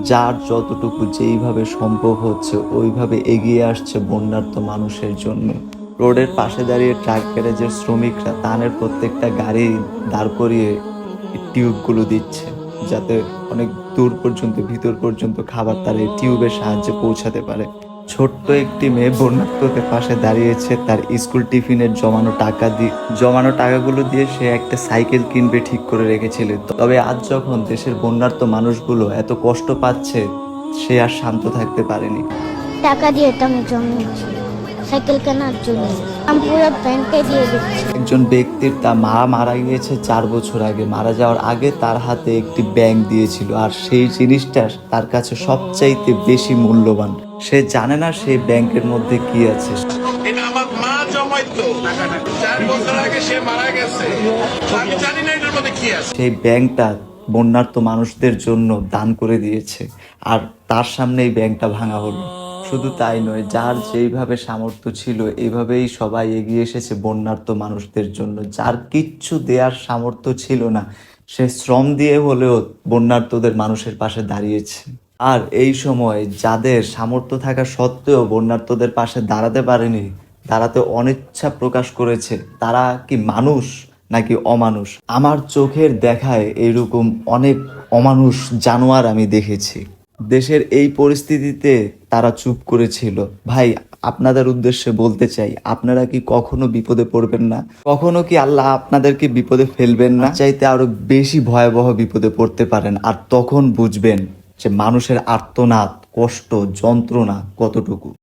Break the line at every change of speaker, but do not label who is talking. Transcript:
যার যতটুকু যেইভাবে সম্ভব হচ্ছে, ওইভাবে এগিয়ে আসছে বন্যার্ত মানুষের জন্য। রোডের পাশে দাঁড়িয়ে ট্রাক গ্যারেজের শ্রমিকরা তানের প্রত্যেকটা গাড়ি দাঁড় করিয়ে টিউবগুলো দিচ্ছে, যাতে অনেক দূর পর্যন্ত, ভিতর পর্যন্ত খাবার তার এই টিউবের সাহায্যে পৌঁছাতে পারে। ছোট্ট একটি মেয়ে বন্যার্থদের পাশে দাঁড়িয়েছে, তার স্কুল টিফিনের জমানো টাকা দিয়ে জমানো টাকাগুলো দিয়ে সে একটা সাইকেল কিনবে ঠিক করে রেখেছিল। তবে আজ যখন দেশের বন্যার্থ মানুষগুলো এত কষ্ট পাচ্ছে, সে আর শান্ত থাকতে পারেনি।
টাকা দিয়ে তো আমি জমিয়েছি সাইকেল কেনার জন্য। আমি পুরো ব্যাংকে দিয়ে দিচ্ছি।
একজন ব্যক্তির তার মা মারা গিয়েছে চার বছর আগে। মারা যাওয়ার আগে তার হাতে একটি ব্যাংক দিয়েছিল আর সেই জিনিসটা তার কাছে সবচাইতে বেশি মূল্যবান। সে জানে না সেই ব্যাংকের মধ্যে কি আছে।
এটা আমার মা জমাইতো। চার বছর আগে সে মারা গেছে। আমি জানি না এটার মধ্যে কি আছে।
সেই ব্যাংকটা বন্যার্ত মানুষদের জন্য দান করে দিয়েছে। আর তার সামনে এই ব্যাংকটা ভাঙা হলো। শুধু তাই নয়, যার যেইভাবে সামর্থ্য ছিল এইভাবেই সবাই এগিয়ে এসেছে বন্যার্ত মানুষদের জন্য। যার কিচ্ছু দেওয়ার সামর্থ্য ছিল না, সে শ্রম দিয়ে হলেও বন্যার্তদের মানুষের পাশে দাঁড়িয়েছে। আর এই সময় যাদের সামর্থ্য থাকা সত্ত্বেও বন্যার্তদের পাশে দাঁড়াতে পারেনি দাঁড়াতে অনিচ্ছা প্রকাশ করেছে। তারা কি মানুষ নাকি অমানুষ? আমার চোখের দেখায় এরকম অনেক অমানুষ জানোয়ার আমি দেখেছি। দেশের এই পরিস্থিতিতে তারা চুপ করেছিল। ভাই, আপনাদের উদ্দেশ্যে বলতে চাই, আপনারা কি কখনো বিপদে পড়বেন না? কখনো কি আল্লাহ আপনাদেরকে বিপদে ফেলবেন না? চাইতে আরও বেশি ভয়াবহ বিপদে পড়তে পারেন আর তখন বুঝবেন যে মানুষের আর্তনাদ, কষ্ট, যন্ত্রণা কতটুকু।